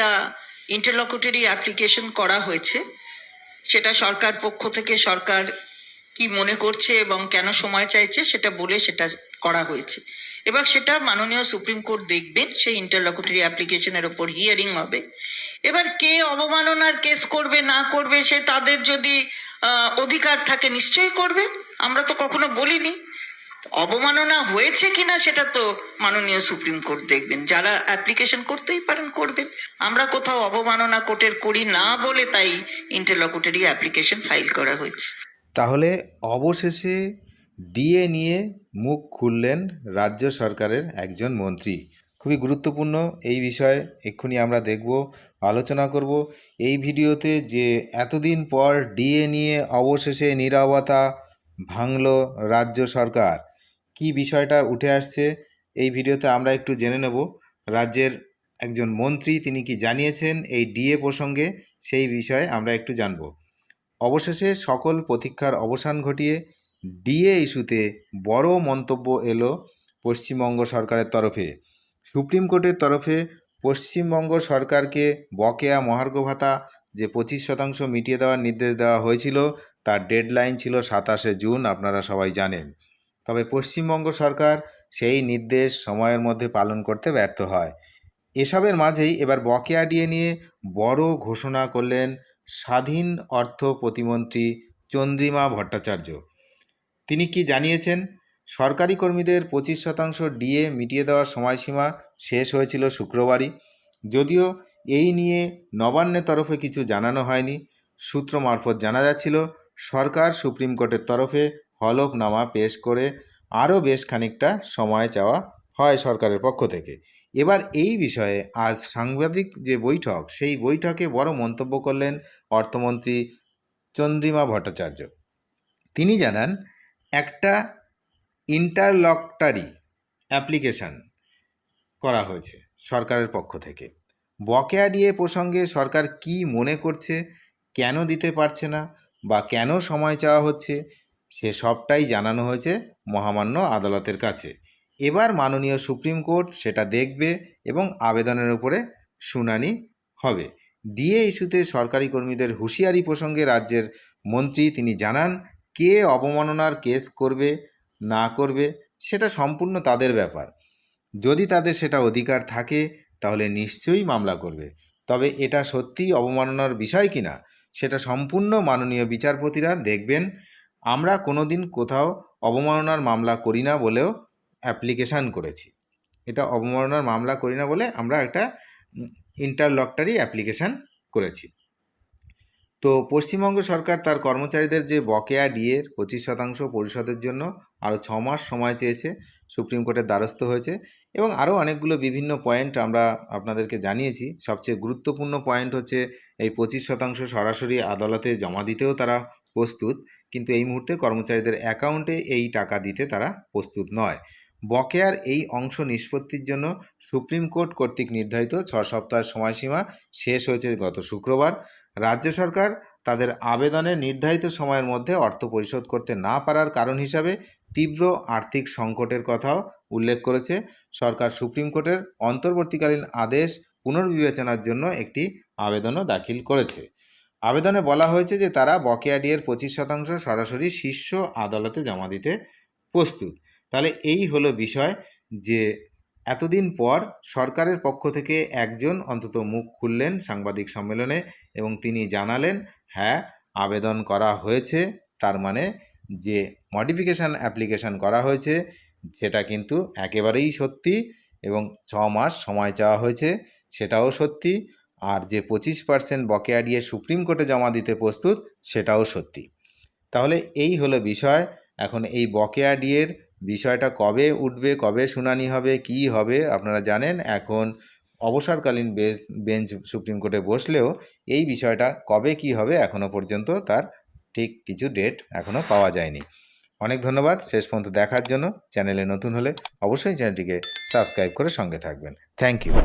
একটা ইন্টারলকুটারি অ্যাপ্লিকেশন করা হয়েছে। সেটা সরকার পক্ষ থেকে সরকার কি মনে করছে এবং কেন সময় চাইছে সেটা বলে সেটা করা হয়েছে। এবার সেটা মাননীয় সুপ্রিম কোর্ট দেখবেন, সেই ইন্টারলকুটারি অ্যাপ্লিকেশনের ওপর হিয়ারিং হবে। এবার কে অবমাননার কেস করবে, না করবে, সে তাদের যদি অধিকার থাকে নিশ্চয়ই করবে। আমরা তো কখনো বলিনি। অবমাননা হয়েছে কিনা সেটা তো মাননীয় সুপ্রিম কোর্ট দেখবেন। যারা অ্যাপ্লিকেশন করতেই পারেন, করবেন। আমরা কোথাও অবমাননা কোর্টের করি না বলে তাই ইন্টারলকুটারি অ্যাপ্লিকেশন ফাইল করা হয়েছে। তাহলে অবশেষে ডিএ নিয়ে মুখ খুললেন রাজ্য সরকারের একজন মন্ত্রী। খুবই গুরুত্বপূর্ণ এই বিষয়ে এক্ষুনি আমরা দেখব, আলোচনা করব। এই ভিডিওতে যে এতদিন পর ডিএ নিয়ে অবশেষে নীরবতা ভাঙল রাজ্য সরকার কি বিষয়টা উঠে আসছে এই ভিডিওতে আমরা একটু জেনে নেব। রাজ্যের একজন মন্ত্রী তিনি কি জানিয়েছেন এই ডিএ প্রসঙ্গে সেই বিষয়ে আমরা একটু জানব। অবশেষে সকল প্রতীক্ষার অবসান ঘটিয়ে ডিএ ইস্যুতে বড় মন্তব্য এলো পশ্চিমবঙ্গ সরকারের তরফে। সুপ্রিম কোর্টের তরফে পশ্চিমবঙ্গ সরকারকে বকেয়া মহার্ঘ ভাতা যে পঁচিশ শতাংশ মিটিয়ে দেওয়ার নির্দেশ দেওয়া হয়েছিল, তার ডেডলাইন ছিল সাতাশে জুন, আপনারা সবাই জানেন। তবে পশ্চিমবঙ্গ সরকার সেই নির্দেশ সময়ের মধ্যে পালন করতে ব্যর্থ হয়। এসবের মাঝেই এবার বকেয়া ডিএ নিয়ে বড় ঘোষণা করলেন স্বাধীন অর্থ প্রতিমন্ত্রী চন্দ্রিমা ভট্টাচার্য। তিনি কি জানিয়েছেন, সরকারি কর্মীদের পঁচিশ শতাংশ ডিএ মিটিয়ে দেওয়ার সময়সীমা শেষ হয়েছিল শুক্রবারই। যদিও এই নিয়ে নবান্নের তরফে কিছু জানানো হয়নি। সূত্র মারফত জানা যাচ্ছিল, সরকার সুপ্রিম কোর্টের তরফে হলফনামা পেশ করে আরও বেশ খানিকটা সময় চাওয়া হয় সরকারের পক্ষ থেকে। এবার এই বিষয়ে আজ সাংবাদিক যে বৈঠক, সেই বৈঠকে বড় মন্তব্য করলেন অর্থমন্ত্রী চন্দ্রিমা ভট্টাচার্য। তিনি জানান, একটা ইন্টারলকটারি অ্যাপ্লিকেশন করা হয়েছে সরকারের পক্ষ থেকে। বকেয়া ডিএ প্রসঙ্গে সরকার কি মনে করছে, কেন দিতে পারছে না, বা কেন সময় চাওয়া হচ্ছে সে সবটাই জানানো হয়েছে মহামান্য আদালতের কাছে। এবার মাননীয় সুপ্রিম কোর্ট সেটা দেখবে এবং আবেদনের উপরে শুনানি হবে। ডিএ ইস্যুতে সরকারি কর্মীদের হুঁশিয়ারি প্রসঙ্গে রাজ্যের মন্ত্রী তিনি জানান, কে অবমাননার কেস করবে, না করবে, সেটা সম্পূর্ণ তাদের ব্যাপার। যদি তাদের সেটা অধিকার থাকে, তাহলে নিশ্চয়ই মামলা করবে। তবে এটা সত্যিই অবমাননার বিষয় কিনা, সেটা সম্পূর্ণ মাননীয় বিচারপতিরা দেখবেন। আমরা কোনো দিন কোথাও অবমাননার মামলা করি না বলেও অ্যাপ্লিকেশান করেছি। এটা অবমাননার মামলা করি না বলে আমরা একটা ইন্টারলকটারি অ্যাপ্লিকেশান করেছি। তো পশ্চিমবঙ্গ সরকার তার কর্মচারীদের যে বকেয়া ডিএর পঁচিশ শতাংশ পরিশোধের জন্য আরও ছ মাস সময় চেয়েছে, সুপ্রিম কোর্টের দ্বারস্থ হয়েছে এবং আরও অনেকগুলো বিভিন্ন পয়েন্ট আমরা আপনাদেরকে জানিয়েছি। সবচেয়ে গুরুত্বপূর্ণ পয়েন্ট হচ্ছে এই পঁচিশ শতাংশ সরাসরি আদালতে জমা দিতেও তারা প্রস্তুত। কিন্তু এই মুহূর্তে কর্মচারীদের অ্যাকাউন্টে এই টাকা দিতে তারা প্রস্তুত নয়। বকেয়ার এই অংশ নিষ্পত্তির জন্য সুপ্রিম কোর্ট কর্তৃক নির্ধারিত ছ সপ্তাহের সময়সীমা শেষ হয়েছে গত শুক্রবার। রাজ্য সরকার তাদের আবেদনের নির্ধারিত সময়ের মধ্যে অর্থ পরিশোধ করতে না পারার কারণ হিসাবে তীব্র আর্থিক সংকটের কথাও উল্লেখ করেছে। সরকার সুপ্রিম কোর্টের অন্তর্বর্তীকালীন আদেশ পুনর্বিবেচনার জন্য একটি আবেদনও দাখিল করেছে। আবেদনে বলা হয়েছে যে তারা বকেয়া ডিয়ের পঁচিশ শতাংশ সরাসরি শীর্ষ আদালতে জমা দিতে প্রস্তুত। তাহলে এই হলো বিষয় যে এতদিন পর সরকারের পক্ষ থেকে একজন অন্তত মুখ খুললেন সাংবাদিক সম্মেলনে এবং তিনি জানালেন হ্যাঁ আবেদন করা হয়েছে। তার মানে যে মডিফিকেশান অ্যাপ্লিকেশান করা হয়েছে, সেটা কিন্তু একেবারেই সত্যি এবং ছ মাস সময় চাওয়া হয়েছে, সেটাও সত্যি। আর যে পঁচিশ পার্সেন্ট বকেয়া দিয়ে সুপ্রিম কোর্টে জমা দিতে প্রস্তুত, সেটাও সত্যি। তাহলে এই হলো বিষয়। এখন এই বকেয়া ডিয়ের বিষয়টা কবে উঠবে, কবে শুনানি হবে, কি হবে, আপনারা জানেন। এখন অবসরকালীন বেস, বেঞ্চ সুপ্রিম কোর্টে বসলেও এই বিষয়টা কবে কি হবে এখনও পর্যন্ত তার ঠিক কিছু ডেট এখনও পাওয়া যায়নি। অনেক ধন্যবাদ। শেষ পর্যন্ত দেখার জন্য। চ্যানেলে নতুন হলে অবশ্যই চ্যানেলটিকে সাবস্ক্রাইব করে সঙ্গে থাকবেন। Thank you.